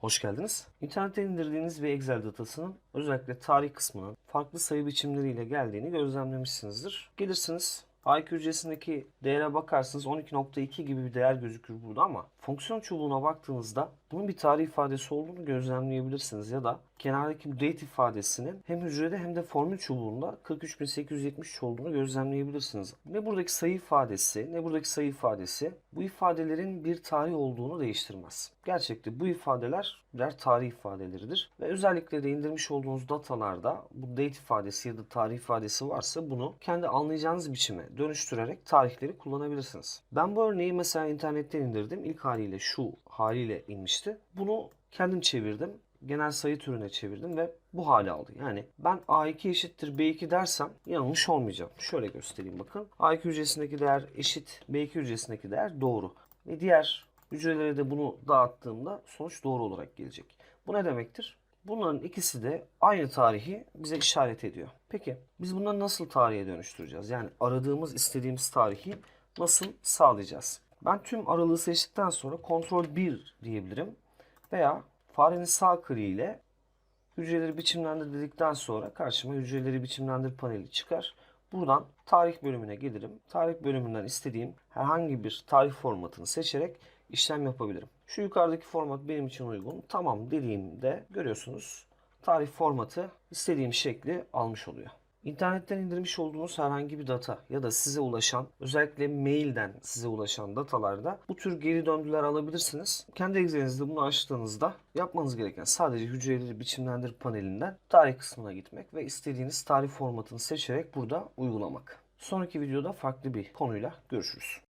Hoş geldiniz. İnternetten indirdiğiniz bir Excel datasının özellikle tarih kısmının farklı sayı biçimleriyle geldiğini gözlemlemişsinizdir. Gelirsiniz IQ hücresindeki değere bakarsınız 12.2 gibi bir değer gözükür burada ama fonksiyon çubuğuna baktığınızda bunun bir tarih ifadesi olduğunu gözlemleyebilirsiniz ya da kenardaki bu date ifadesinin hem hücrede hem de formül çubuğunda 43.873 olduğunu gözlemleyebilirsiniz. Ne buradaki sayı ifadesi ne buradaki sayı ifadesi bu ifadelerin bir tarih olduğunu değiştirmez. Gerçekte bu ifadeler birer tarih ifadeleridir ve özellikle de indirmiş olduğunuz datalarda bu date ifadesi ya da tarih ifadesi varsa bunu kendi anlayacağınız biçime dönüştürerek tarihleri kullanabilirsiniz. Ben bu örneği mesela internetten indirdim. İlk haliyle şu haliyle inmişti. Bunu kendim çevirdim. Genel sayı türüne çevirdim ve bu hale aldı. Yani ben A2 eşittir B2 dersem yanlış olmayacağım. Şöyle göstereyim bakın. A2 hücresindeki değer eşit B2 hücresindeki değer doğru. Ve diğer hücrelere de bunu dağıttığımda sonuç doğru olarak gelecek. Bu ne demektir? Bunların ikisi de aynı tarihi bize işaret ediyor. Peki biz bunları nasıl tarihe dönüştüreceğiz? Yani aradığımız, istediğimiz tarihi nasıl sağlayacağız? Ben tüm aralığı seçtikten sonra kontrol 1 diyebilirim. Veya farenin sağ kliğiyle hücreleri biçimlendir dedikten sonra karşıma hücreleri biçimlendir paneli çıkar. Buradan tarih bölümüne gelirim. Tarih bölümünden istediğim herhangi bir tarih formatını seçerek işlem yapabilirim. Şu yukarıdaki format benim için uygun. Tamam dediğimde görüyorsunuz tarih formatı istediğim şekli almış oluyor. İnternetten indirmiş olduğunuz herhangi bir data ya da size ulaşan özellikle mailden size ulaşan datalarda bu tür geri döndüler alabilirsiniz. Kendi Excel'inizde bunu açtığınızda yapmanız gereken sadece hücreleri biçimlendir panelinden tarih kısmına gitmek ve istediğiniz tarih formatını seçerek burada uygulamak. Sonraki videoda farklı bir konuyla görüşürüz.